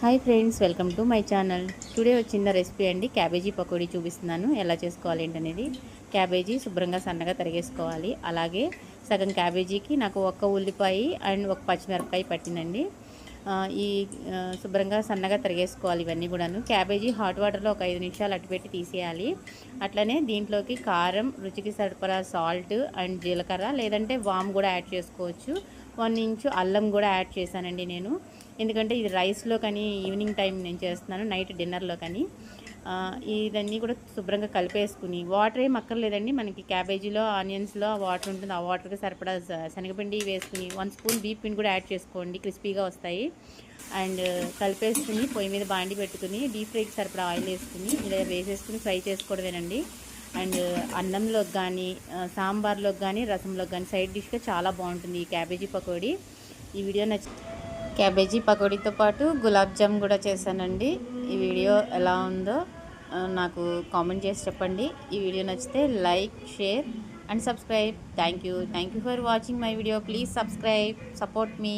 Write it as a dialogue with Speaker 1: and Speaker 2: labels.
Speaker 1: Hi friends welcome to my channel today వచ్చిన recipe అండి. Cabbage pakodi చూపిస్తున్నాను. ఎలా చేసుకోవాలి ఏంటనేది? క్యాబేజీ శుభ్రంగా సన్నగా తరిగేసుకోవాలి. అలాగే సగం క్యాబేజీకి నాకు ఒక్క ఉల్లిపాయ అండ్ ఒక పచ్చిమిరపకాయ పట్టిందండి. ఈ శుభ్రంగా సన్నగా తరిగేసుకోవాలి ఇవన్నీ కూడాను. క్యాబేజీ హాట్ వాటర్లో ఒక ఐదు నిమిషాలు అట్టుపెట్టి తీసేయాలి. అట్లనే దీంట్లోకి కారం రుచికి సరిపడా సాల్ట్ అండ్ జీలకర్ర లేదంటే వామ్ కూడా యాడ్ చేసుకోవచ్చు. వన్ ఇంచు అల్లం కూడా యాడ్ చేశానండి నేను. ఎందుకంటే ఇది రైస్లో కానీ ఈవినింగ్ టైం నేను చేస్తున్నాను నైట్ డిన్నర్లో కానీ. ఇదన్నీ కూడా శుభ్రంగా కలిపేసుకుని వాటర్ ఏం అక్కర్లేదండి మనకి క్యాబేజీలో ఆనియన్స్లో వాటర్ ఉంటుంది ఆ వాటర్కి సరిపడా శనగపిండి వేసుకుని వన్ స్పూన్ బీప్ పిండి కూడా యాడ్ చేసుకోండి క్రిస్పీగా వస్తాయి. అండ్ కలిపేసుకుని పొయ్యి మీద బాండి పెట్టుకుని డీప్ ఫ్రైకి సరిపడా ఆయిల్ వేసుకుని ఇలా వేసేసుకుని ఫ్రై చేసుకోవడమేనండి. అండ్ అన్నంలోకి కానీ సాంబార్లోకి కానీ రసంలోకి కానీ సైడ్ డిష్గా చాలా బాగుంటుంది ఈ క్యాబేజీ పకోడీ. ఈ వీడియో నచ్చి క్యాబేజీ పకోడీతో పాటు గులాబ్ జామ్ కూడా చేశానండి. ఈ వీడియో ఎలా ఉందో నాకు కామెంట్ చేసి చెప్పండి. ఈ వీడియో నచ్చితే like share and subscribe. Thank you. Thank you for watching my video. Please subscribe. Support me.